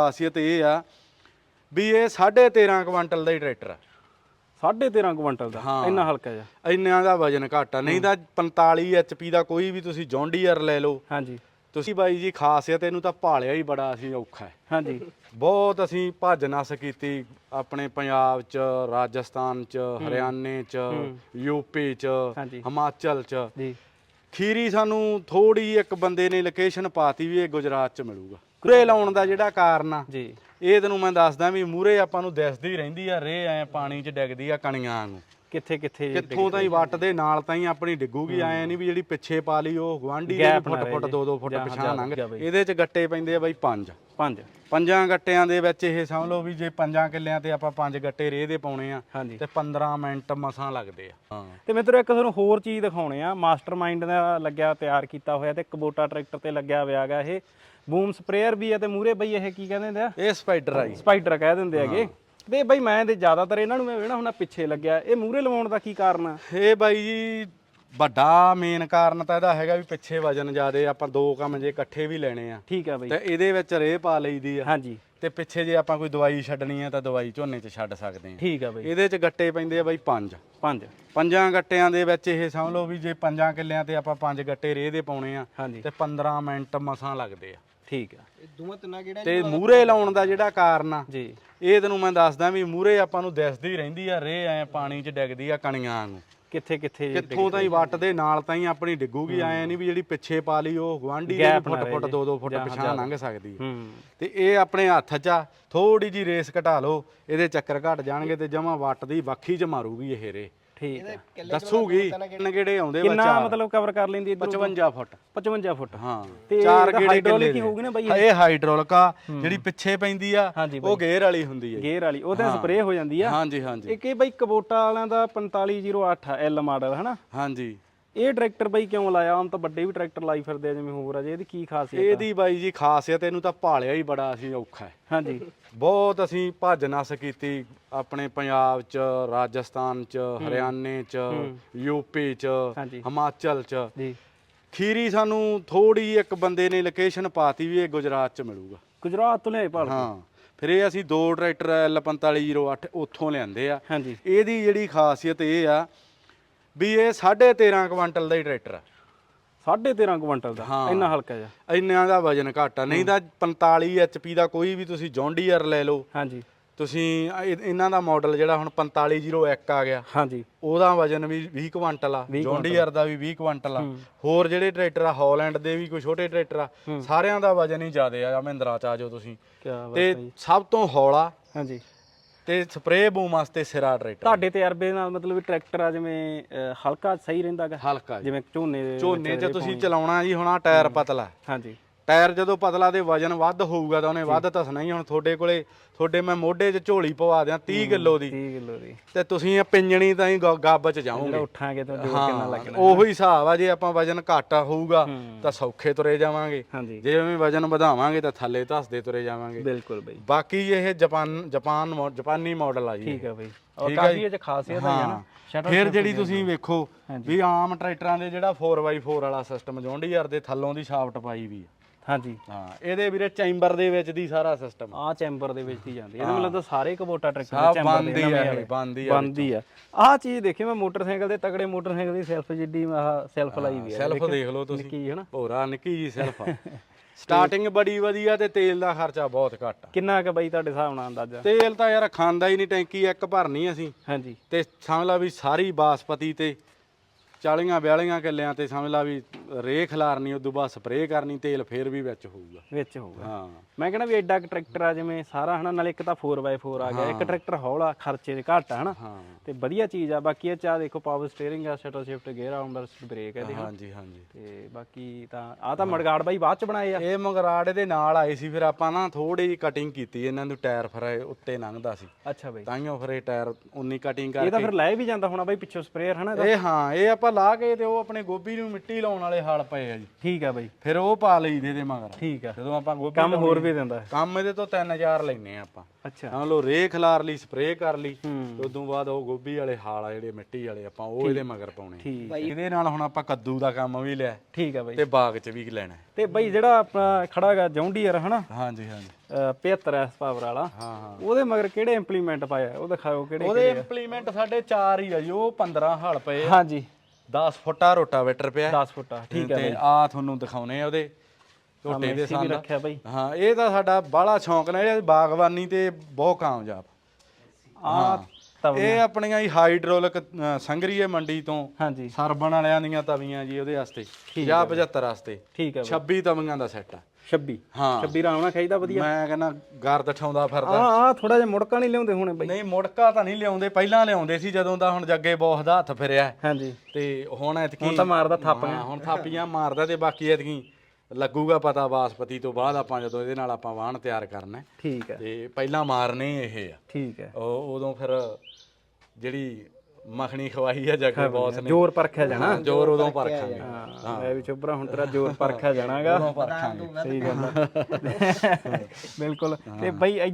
ਖਾਸੀਅਤ ਇਹ ਆ ਵੀ ਇਹ 13.5 ਕੁਇੰਟਲ ਦਾ ਹੀ ਟਰੈਕਟਰ ਆ। 13.5 ਕੁਇੰਟਲ ਦਾ? ਹਾਂ। ਇੰਨਾ ਹਲਕਾ ਜਿਹਾ? ਇੰਨਿਆਂ ਦਾ ਵਜਨ ਘੱਟ ਆ। ਨਹੀਂ ਤਾਂ 45 ਐਚਪੀ ਦਾ ਕੋਈ ਵੀ ਤੁਸੀਂ ਜੌਂਡੀਅਰ ਲੈ ਲਓ। ਹਾਂਜੀ। ਤੁਸੀਂ ਬਾਈ ਜੀ ਖਾਸੀਅਤ ਇਹਨੂੰ ਤਾਂ ਭਾਲਿਆ ਹੀ ਬੜਾ ਅਸੀਂ ਔਖਾ ਹੈ। ਹਾਂਜੀ। ਬਹੁਤ ਅਸੀਂ ਭੱਜ ਨਸ ਕੀਤੀ ਆਪਣੇ ਪੰਜਾਬ ਚ ਰਾਜਸਥਾਨ ਚ ਹਰਿਆਣੇ ਚ ਯੂਪੀ ਚ ਹਾਂਜੀ। ਹਿਮਾਚਲ ਚ। ਜੀ। ਖੀਰੀ ਸਾਨੂੰ ਥੋੜੀ ਇੱਕ ਬੰਦੇ ਨੇ ਲੋਕੇਸ਼ਨ ਪਾਤੀ ਵੀ ਇਹ ਗੁਜਰਾਤ ਚ ਮਿਲੂਗਾ। ਕੁਰੇ ਲਾਉਣ ਦਾ ਜਿਹੜਾ ਕਾਰਨ ਆ ਜੀ। ਇਹ ਤੈਨੂੰ ਮੈਂ ਦੱਸਦਾ ਵੀ ਮੂਰੇ ਆਪਾਂ ਨੂੰ ਦਿਸਦੀ ਰਹਿੰਦੀ ਆ ਰੇ ਐ ਪਾਣੀ 'ਚ ਡਿੱਗਦੀ ਆ ਕਣੀਆਂ ਵਾਂਗੂ। ਕਿੱਥੇ ਕਿੱਥੇ ਕਿੱਥੋਂ ਤਾਈਂ ਵੱਟ ਦੇ ਨਾਲ ਤਾਈਂ ਆਪਣੀ ਡਿੱਗੂਗੀ ਐ ਨਹੀਂ ਵੀ ਜਿਹੜੀ ਪਿੱਛੇ ਪਾ ਲਈ ਉਹ ਗਵਾਂਢੀ ਦੇ ਫੁੱਟ ਫੁੱਟ ਜੇ। 2-2 ਫੁੱਟ ਪਿਛਾਂ ਲੰਘ। ਇਹਦੇ 'ਚ ਗੱਟੇ ਪੈਂਦੇ ਆ ਬਾਈ ਪੰਜ। ਪੰਜ। ਪੰਜਾਂ ਗੱਟਿਆਂ ਦੇ ਵਿੱਚ ਇਹ ਸਮਝ ਲਓ ਵੀ ਜੇ ਪੰਜਾਂ ਕਿੱਲਿਆਂ ਤੇ ਆਪਾਂ ਪੰਜ ਗੱਟੇ ਰੇਹ ਦੇ ਪਾਉਣੇ ਆ ਤੇ 15 ਮਿੰਟ ਮਸਾਂ ਲੱਗਦੇ ਆ। ਹਾਂ। ਤੇ ਮਿੱਤਰੋ ਇੱਕ ਤੁਹਾਨੂੰ ਹੋਰ ਚੀਜ਼ ਦਿਖਾਉਣੇ ਆ ਮਾਸਟਰਮਾਈਂਡ ਦਾ ਲੱਗਿਆ ਤਿਆਰ ਕੀਤਾ ਹੋਇਆ ਤੇ ਕਬੋਟਾ ਟਰੈਕਟਰ ਤੇ ਲੱਗਿਆ ਹੋਇਆ ਹੈਗਾ ਇਹ। ਬੂਮ ਸਪਰੇਅਰ ਵੀ ਹੈ ਤੇ ਮੂਰੇ ਬਈ ਇਹ ਕੀ ਕਹਿੰਦੇ ਹੁੰਦੇ ਆ ਇਹ ਸਪਾਈਡਰ ਆ ਜੀ। ਸਪਾਈਡਰ ਕਹਿ ਦਿੰਦੇ ਹੈਗੇ। ਤੇ ਬਈ ਮੈਂ ਤੇ ਜ਼ਿਆਦਾਤਰ ਇਹਨਾਂ ਨੂੰ ਮੈਂ ਵੇਖਣਾ ਹੁਣ ਪਿੱਛੇ ਲੱਗਿਆ। ਇਹ ਮੂਰੇ ਲਵਾਉਣ ਦਾ ਕੀ ਕਾਰਨ ਆ? ਇਹ ਬਾਈ ਜੀ ਵੱਡਾ ਮੇਨ ਕਾਰਨ ਤਾਂ ਇਹਦਾ ਹੈਗਾ ਵੀ ਪਿੱਛੇ ਵਜਨ ਜ਼ਿਆਦੇ ਆਪਾਂ ਦੋ ਕੰਮ ਜੇ ਇਕੱਠੇ ਵੀ ਲੈਣੇ ਆ। ਠੀਕ ਆ ਬਈ। ਤੇ ਇਹਦੇ ਵਿੱਚ ਰੇਹ ਪਾ ਲਈਦੀ ਆ। ਹਾਂਜੀ। ਤੇ ਪਿੱਛੇ ਜੇ ਆਪਾਂ ਕੋਈ ਦਵਾਈ ਛੱਡਣੀ ਆ ਤਾਂ ਦਵਾਈ ਝੋਨੇ 'ਚ ਛੱਡ ਸਕਦੇ ਆ। ਠੀਕ ਆ ਬਈ। ਇਹਦੇ 'ਚ ਗੱਟੇ ਪੈਂਦੇ ਆ ਬਾਈ ਪੰਜ। ਪੰਜ। ਪੰਜਾਂ ਗੱਟਿਆਂ ਦੇ ਵਿੱਚ ਇਹ ਸਮਝ ਲਓ ਵੀ ਜੇ ਪੰਜਾਂ ਕਿੱਲਿਆਂ ਤੇ ਆਪਾਂ ਪੰਜ ਗੱਟੇ ਰੇਹ ਦੇ ਪਾਉਣੇ ਆ ਤੇ 15 ਮਿੰਟ ਮਸਾਂ ਲੱਗਦੇ ਆ। ਠੀਕ ਆ। ਤੇ ਮੂਰੇ ਲਾਉਣ ਦਾ ਜਿਹੜਾ ਕਾਰਨ ਆ ਜੀ। ਇਹ ਤੈਨੂੰ ਮੈਂ ਦੱਸਦਾ ਵੀ ਮੂਰੇ ਆਪਾਂ ਨੂੰ ਦਿਸਦੀ ਰਹਿੰਦੀ ਆ ਰੇ ਐ ਪਾਣੀ 'ਚ ਡਿੱਗਦੀ ਆ ਕਣੀਆਂ ਵਾਂਗੂ। ਕਿੱਥੇ ਕਿੱਥੇ ਕਿੱਥੋਂ ਤਾਈਂ ਵੱਟ ਦੇ ਨਾਲ ਤਾਈਂ ਆਪਣੀ ਡਿੱਗੂਗੀ ਐ ਨਹੀਂ ਵੀ ਜਿਹੜੀ ਪਿੱਛੇ ਪਾ ਲਈ ਉਹ ਗਵਾਂਢੀ ਦੇ ਫੁੱਟ ਫੁੱਟ ਜੇ। 2-2 ਫੁੱਟ ਪਿਛਾਂ ਲੰਘ ਸਕਦੀ ਆ। ਹੂੰ। ਤੇ ਇਹ ਆਪਣੇ ਹੱਥ 'ਚ ਆ ਥੋੜੀ ਜੀ ਰੇਸ ਘਟਾ ਲਓ ਇਹਦੇ ਚੱਕਰ ਘਟ ਜਾਣਗੇ ਤੇ ਜਮਾ ਵੱਟ ਦੀ ਵੱਖੀ 'ਚ ਮਾਰੂਗੀ ਇਹ ਰੇ। ਠੀਕ ਆ। ਦੱਸੂਗੀ ਕਿੰਨੇ ਕਿਹੜੇ ਆਉਂਦੇ ਕਿੰਨਾ ਮਤਲਬ ਕਵਰ ਕਰ ਲੈਂਦੀ ਇਧਰ 55 ਫੁੱਟ। 55 ਫੁੱਟ। ਹਾਂ। ਤੇ ਚਾਰ ਗੇੜੇ ਕਿੱਲੇ ਹੀ ਹੋਊਗੀ ਨਾ ਬਾਈ ਇਹ? ਹਾਈਡ੍ਰੋਲਿਕ ਆ ਜਿਹੜੀ ਪਿੱਛੇ ਪੈਂਦੀ ਆ ਹਾਂਜੀ ਉਹ ਗੇਅਰ ਵਾਲੀ ਹੁੰਦੀ ਹੈ ਗੇਅਰ ਵਾਲੀ ਉਹਦੇ ਸਪਰੇਅ ਹੋ। ਜਾਂਦੀ ਆ। ਹਾਂਜੀ ਹਾਂਜੀ ਇੱਕ ਇਹ ਬਾਈ ਕਬੋਟਾ ਵਾਲਿਆਂ ਦਾ 4508 ਐਲ ਮਾਡਲ ਹਨਾ? ਹਾਂਜੀ ਇਹ ਟਰੈਕਟਰ ਬਾਈ ਕਿਉਂ ਲਾਇਆ? ਆਮ ਤਾਂ ਵੱਡੇ ਵੀ ਟਰੈਕਟਰ ਲਾਈ ਫਿਰਦੇ ਆ ਜਿਵੇਂ ਹੋਰ ਆ ਜੇ ਇਹਦੀ ਕੀ ਖਾਸੀਅਤ ਆ? ਇਹਦੀ ਬਾਈ ਜੀ ਖਾਸੀਅਤ ਇਹਨੂੰ ਤਾਂ ਭਾਲਿਆ ਹੀ ਬੜਾ ਅਸੀਂ ਔਖਾ ਹੈ। ਹਾਂਜੀ। ਬਹੁਤ ਅਸੀਂ ਭੱਜ ਨਸ ਕੀਤੀ ਆਪਣੇ ਪੰਜਾਬ ਚ ਰਾਜਸਥਾਨ ਚ ਹਰਿਆਣੇ ਚ ਯੂਪੀ ਚ ਹਾਂਜੀ। ਹਿਮਾਚਲ ਚ। ਜੀ। ਖੀਰੀ ਸਾਨੂੰ ਥੋੜੀ ਇੱਕ ਬੰਦੇ ਨੇ ਲੋਕੇਸ਼ਨ ਪਾਤੀ ਵੀ ਇਹ ਗੁਜਰਾਤ ਚ ਮਿਲੂਗਾ। ਗੁਜਰਾਤ ਤੋਂ ਲਿਆਏ ਭਾਲ ਕੇ। ਹਾਂ। ਫਿਰ ਇਹ ਅਸੀਂ ਦੋ ਟਰੈਕਟਰ L4508 ਉੱਥੋਂ ਲਿਆਂਦੇ ਆ। ਹਾਂਜੀ। ਇਹਦੀ ਜਿਹੜੀ ਖਾਸੀਅਤ ਇਹ ਆ ਵੀ ਇਹ 13.5 ਕੁਇੰਟਲ ਦਾ ਹੀ ਟਰੈਕਟਰ ਆ। 13.5 ਕੁਇੰਟਲ ਦਾ? ਹਾਂ। ਇੰਨਾ ਹਲਕਾ ਜਿਹਾ? ਇੰਨਿਆਂ ਦਾ ਵਜਨ ਘੱਟ ਆ। ਨਹੀਂ ਤਾਂ 45 ਐਚਪੀ ਦਾ ਕੋਈ ਵੀ ਤੁਸੀਂ ਜੌਂਡੀਅਰ ਲੈ ਲਓ। ਹਾਂਜੀ। ਤੁਸੀਂ ਇਹ- ਇਹਨਾਂ ਦਾ ਮਾਡਲ ਜਿਹੜਾ ਹੁਣ 4501 ਆ ਗਿਆ। ਹਾਂਜੀ। ਉਹਦਾ ਵਜਨ ਵੀ 20 ਕੁਇੰਟਲ ਆ। ਜੌਂਡੀਅਰ ਦਾ ਵੀ 20 ਕੁਇੰਟਲ ਆ। ਹੋਰ ਜਿਹੜੇ ਟਰੈਕਟਰ ਆ ਹਾਲੈਂਡ ਦੇ ਵੀ ਕੋਈ ਛੋਟੇ ਟਰੈਕਟਰ ਆ ਸਾਰਿਆਂ ਦਾ ਵਜਨ ਹੀ ਜ਼ਿਆਦੇ ਆ। ਮਹਿੰਦਰਾ ਚ ਆ ਜਾਓ ਤੁਸੀਂ। ਬਾਤ ਤੇ ਸਭ ਤੋਂ ਹੌਲਾ ਹਾਂਜੀ। ਤੇ ਸਪਰੇਅ ਬੂਮ ਵਾਸਤੇ ਸਿਰਾ ਟਰੈਕਟਰ। ਤੁਹਾਡੇ ਤਜਰਬੇ ਨਾਲ ਮਤਲਬ ਵੀ ਟਰੈਕਟਰ ਆ ਜਿਵੇਂ ਹਲਕਾ ਸਹੀ ਰਹਿੰਦਾਗਾ ਹਲਕਾ ਜੀ। ਜਿਵੇਂ ਝੋਨੇ ਦੇ ਝੋਨੇ 'ਚ ਤੁਸੀਂ ਚਲਾਉਣਾ ਜੀ ਹੁਣ ਆ ਟਾਇਰ ਪਤਲਾ। ਹਾਂਜੀ। ਟਾਇਰ ਜਦੋਂ ਪਤਲਾ ਤੇ ਵਜਨ ਵੱਧ ਹੋਊਗਾ ਤਾਂ ਉਹਨੇ ਵੱਧ ਧਸਣਾ ਹੀ ਹੁਣ ਤੁਹਾਡੇ ਕੋਲੇ ਤੁਹਾਡੇ ਮੈਂ ਮੋਢੇ 'ਚ ਝੋਲੀ ਪਵਾ ਦਿਆਂ 30 ਕਿਲੋ ਦੀ। 30 ਕਿਲੋ ਦੀ। ਤੇ ਤੁਸੀਂ ਇਹ ਪਿੰਜਣੀ ਤਾਂ ਹੀ ਗ- ਗੱਬ 'ਚ ਜਾਓਗੇ। ਜਿਹੜਾ ਉੱਠਾਂਗੇ ਤਾਂ ਜੋਰ ਕਿੰਨਾ ਹਾਂ ਲੱਗਣਾ। ਉਹੀ ਹਿਸਾਬ ਆ ਜੇ ਆਪਾਂ ਵਜਨ ਘੱਟ ਹੋਊਗਾ ਤਾਂ ਸੌਖੇ ਤੁਰੇ ਜਾਵਾਂਗੇ। ਹਾਂਜੀ। ਜੇ ਐਵੇਂ ਵਜਨ ਵਧਾਵਾਂਗੇ ਤਾਂ ਥੱਲੇ ਧਸਦੇ ਤੁਰੇ ਜਾਵਾਂਗੇ। ਬਿਲਕੁਲ ਬਈ। ਬਾਕੀ ਇਹ ਜਾਪਾਨ ਜਾਪਾਨ ਮੋ- ਜਾਪਾਨੀ ਮਾਡਲ ਆ ਜੀ ਠੀਕ ਆ ਬਈ। ਔਰ ਠੀਕ ਆ ਕਾਫੀ ਜੀ। ਇਹ ਚ ਖਾਸੀਅਤ ਹੈ ਨਾ? ਹਾਂ। ਫਿਰ ਜਿਹੜੀ ਤੁਸੀਂ ਵੇਖੋ ਵੀ ਆਮ ਟਰੈਕਟਰਾਂ ਦੇ ਜਿਹੜਾ 4x4 ਵਾਲਾ ਸਿਸਟਮ ਜੌਂਡੀਅਰ ਦੇ ਥੱਲੋਂ ਦੀ ਸ਼ਾਫਟ ਪਾਈ ਵੀ ਆ। ਹਾਂਜੀ। ਹਾਂ ਇਹਦੇ ਵੀਰੇ ਚੈਂਬਰ ਦੇ ਵਿੱਚ ਦੀ ਸਾਰਾ ਸਿਸਟਮ ਆ ਚੈਂਬਰ ਦੇ ਵਿੱਚ ਹੀ ਜਾਂਦੀ ਇਹਦਾ ਮਤਲਬ ਤਾਂ ਸਾਰੇ ਕਬੋਟਾ ਟਰੈਕਟਰ ਚੈਂਬਰ ਦੇ ਨਵੇਂ ਵਾਲੇ। ਬੰਦ ਆ ਬੰਦ ਆ। ਆਹ ਚੀਜ਼ ਦੇਖੀ ਮੈਂ ਮੋਟਰਸਾਈਕਲ ਦੇ ਤਗੜੇ ਮੋਟਰਸਾਈਕਲ ਦੀ ਸੈਲਫ ਜਿੱਡੀ ਆਹ ਸੈਲਫ ਲਾਈ ਵੀ ਆ। ਸੈਲਫ ਦੇਖ ਲਓ ਤੁਸੀਂ। ਕੀ ਹੈ ਨਾ ਭੋਰਾ ਨਿੱਕੀ ਜੀ ਸੈਲਫ ਸਟਾਰਟਿੰਗ ਬੜੀ ਵਧੀਆ ਤੇ ਤੇਲ ਦਾ ਖਰਚਾ ਬਹੁਤ ਘੱਟ ਕਿੰਨਾ ਕੁ ਬਈ ਤੁਹਾਡੇ ਹਿਸਾਬ ਨਾਲ ਅੰਦਾਜ਼ਾ? ਤੇਲ ਤਾਂ ਯਾਰ ਖਾਂਦਾ ਹੀ ਨਹੀਂ ਟੈਂਕੀ ਇੱਕ ਭਰਨੀ ਅਸੀਂ। ਹਾਂਜੀ। ਤੇ ਸਮਝ ਲਾ ਵੀ ਸਾਰੀ ਬਾਸਪਤੀ ਤੇ 40 42 ਕਿੱਲਿਆਂ ਤੇ ਸਮਝ ਲਾ ਵੀ ਰੇ ਖਿਲਾਰਨੀ ਉਦੋਂ ਬਾਅਦ ਸਪਰੇਅ ਕਰਨੀ ਤੇਲ ਫੇਰ ਵੀ ਵਿੱਚ ਹੋਊਗਾ। ਵਿੱਚ ਹੋਊਗਾ। ਹਾਂ। ਮੈਂ ਕਹਿੰਦਾ ਵੀ ਐਡਾ ਕੁ ਟਰੈਕਟਰ ਆ ਜਿਵੇਂ ਸਾਰਾ ਹਨਾ ਨਾਲੇ ਇੱਕ ਤਾਂ 4x4 ਆ ਗਿਆ ਇੱਕ ਟਰੈਕਟਰ ਹੌਲਾ ਖਰਚੇ ਦੇ ਘੱਟ ਆ ਹਨਾ। ਤੇ ਵਧੀਆ ਚੀਜ਼ ਆ ਬਾਕੀ ਇਹ ਚ ਆ ਦੇਖੋ ਪਾਵਰ ਸਟੀਅਰਿੰਗ ਆ ਸ਼ਟਲ ਸ਼ਿਫਟ ਗੇਅਰ ਆ ਅੰਡਰ ਬ੍ਰੇਕ ਇਹਦੇ। ਹਾਂਜੀ ਹਾਂਜੀ। ਤੇ ਬਾਕੀ ਤਾਂ ਆ ਤਾਂ ਮੜਗਾੜ ਬਾਈ ਬਾਅਦ ਚ ਬਣਾਏ ਆ। ਇਹ ਮਗਰਾੜ ਦੇ ਨਾਲ ਆਏ ਸੀ ਫਿਰ ਆਪਾਂ ਨਾ ਥੋੜੀ ਜਿਹੀ ਕਟਿੰਗ ਕੀਤੀ ਇਹਨਾਂ ਨੂੰ ਟਾਇਰ ਫਿਰ ਉੱਤੇ ਲੰਘਦਾ ਸੀ। ਅੱਛਾ ਬਾਈ। ਤਾਈਓ ਫਿਰ ਇਹ ਟਾਇਰ ਉਨੀ ਕਟਿੰਗ ਇਹ ਕਰਕੇ ਤਾਂ ਫਿਰ ਲੈ ਵੀ ਜਾਂਦਾ ਹੋਣਾ ਬਾਈ ਪਿੱਛੋਂ ਸਪਰੇਅਰ ਹਨਾ ਇਹਦਾ? ਇਹ ਹਾਂ ਇਹ ਆਪਾਂ ਲਾ ਕੇ ਤੇ ਉਹ ਆਪਣੇ ਗੋਭੀ ਨੂੰ ਮਿੱਟੀ ਲਾਉਣ ਵਾਲੇ ਹਲ ਪਏ ਆ ਜੀ। ਠੀਕ ਆ ਬਾਈ। ਫਿਰ ਉਹ ਪਾ ਲਈਦੇ ਇਹਦੇ ਮਗਰ। ਠੀਕ ਆ। ਜਦੋਂ ਆਪਾਂ ਗੋਭੀ ਕੰਮ ਹੋਰ ਵੀ ਦਿੰਦਾ। ਕੰਮ ਇਹਦੇ ਤੋਂ 3000 ਲੈਨੇ ਆ ਆਪਾਂ। ਅੱਛਾ। ਮੰਨ ਲਓ ਰੇ ਖਿਲਾਰ ਲਈ ਸਪਰੇਅ ਕਰ ਲਈ। ਹੂੰ। ਤੇ ਉਦੋਂ ਬਾਅਦ ਉਹ ਗੋਭੀ ਵਾਲੇ ਹਾਲ ਆ ਜਿਹੜੇ ਮਿੱਟੀ ਵਾਲੇ ਆਪਾਂ ਉਹ ਇਹਦੇ ਮਗਰ ਪਾਉਣੇ ਠੀਕ ਇਹਦੇ ਨਾਲ ਹੁਣ ਆਪਾਂ ਕੱਦੂ ਦਾ ਕੰਮ ਵੀ ਲਿਆ। ਠੀਕ ਆ ਬਾਈ। ਤੇ ਬਾਗ 'ਚ ਵੀ ਲੈਣਾ ਹੈ। ਤੇ ਬਾਈ ਜਿਹੜਾ ਆਪਣਾ ਖੜਾ ਹੈਗਾ ਜੌਂਡੀਅਰ ਹਨਾ? ਹਾਂਜੀ ਹਾਂਜੀ। 75 ਐਸ ਪਾਵਰ ਵਾਲਾ। ਹਾਂ ਹਾਂ। ਉਹਦੇ ਮਗਰ ਕਿਹੜੇ ਇੰਪਲੀਮੈਂਟ ਪਾਇਆ? ਉਹ ਦਿਖਾਓ ਕਿਹੜੇ ਉਹਦੇ ਇੰਪਲੀਮੈਂਟ ਸਾਡੇ 4 ਹੀ ਆ ਜੀ ਉਹ 15 ਹਲ ਪਏ ਆ। ਹਾਂਜੀ। 10 ਫੁੱਟਾ ਰੋਟਾਵੇਟਰ ਪਿਆ। 10 ਫੁੱਟਾ ਠੀਕ ਹੈ ਤੇ ਆ ਤੁਹਾਨੂੰ ਦਿਖਾਉਨੇ ਆ ਉਹਦੇ। ਝੋਟੇ ਦੇ ਸੰਦ ਰੱਖਿਆ ਬਾਈ। ਹਾਂ ਇਹ ਤਾਂ ਸਾਡਾ ਬਾਹਲਾ ਸ਼ੌਂਕ ਨੇ ਇਹ ਬਾਗਬਾਨੀ ਤੇ ਬਹੁਤ ਕਾਮਯਾਬ। ਆ ਇਹ ਆਪਣੀਆਂ ਹੀ ਹਾਈਡ੍ਰੋਲਿਕ ਅ, ਸੰਗਰੀਏ ਮੰਡੀ ਤੋਂ। ਹਾਂਜੀ। ਸਰਬਣ ਵਾਲਿਆਂ ਦੀਆਂ ਤਵੀਆਂ ਜੀ ਉਹਦੇ ਵਾਸਤੇ। 50 75 ਵਾਸਤੇ। ਠੀਕ ਹੈ 26 ਤਵੀਆਂ ਦਾ ਸੈੱਟ ਆ। 26 ਹਾਂ। 26 ਰਾਮ ਨਾਲ ਖਾਈਦਾ ਵਧੀਆ। ਮੈਂ ਕਹਿੰਦਾ ਗਰਦ ਠਾਉਂਦਾ ਫਿਰਦਾ। ਆ ਆ ਥੋੜਾ ਜਿਹਾ ਮੁੜਕਾ ਨਹੀਂ ਲਿਆਉਂਦੇ ਹੁਣੇ ਬਾਈ। ਨਹੀਂ ਮੁੜਕਾ ਤਾਂ ਨਹੀਂ ਲਿਆਉਂਦੇ। ਪਹਿਲਾਂ ਲਿਆਉਂਦੇ ਸੀ ਜਦੋਂ ਦਾ ਹੁਣ ਜੱਗੇ ਬਹੁਤ ਦਾ ਹੱਥ ਫਿਰਿਆ। ਹਾਂਜੀ। ਤੇ ਹੁਣ ਐਤਕੀ ਹੁਣ ਤਾਂ ਮਾਰਦਾ ਥਾਪੀਆਂ। ਹਾਂ, ਹੁਣ ਥਾਪੀਆਂ ਮਾਰਦਾ ਤੇ ਬਾਕੀ ਐਤਕੀ ਲੱਗੂਗਾ ਪਤਾ ਬਾਸਪਤੀ ਤੋਂ ਬਾਅਦ ਆਪਾਂ ਜਦੋਂ ਇਹਦੇ ਨਾਲ ਆਪਾਂ ਵਾਹਣ ਤਿਆਰ ਕਰਨਾ। ਹੈ। ਠੀਕ ਹੈ। ਤੇ ਪਹਿਲਾਂ ਮਾਰਨੇ ਇਹ ਆ। ਠੀਕ ਹੈ। ਉਹ ਉਦੋਂ ਫਿਰ ਜਿਹੜੀ ਮੱਖਣੀ ਖਵਾਈ ਆ ਜੱਗੇ ਬੌਸ ਨੇ। ਜੋਰ ਪਰਖਿਆ ਜਾਣਾ। ਜੋਰ ਉਦੋਂ ਪਰਖਾਂਗੇ। ਹਾਂ ਮੈਂ ਵੀ ਚੁੱਭਰਾ ਹੁਣ ਤੇਰਾ ਜੋਰ ਪਰਖਿਆ ਜਾਣਾਗਾ। ਉਦੋਂ ਪਰਖਾਂਗੇ। ਸਹੀ ਗੱਲ। ਬਿਲਕੁਲ। ਤੇ ਬਾਈ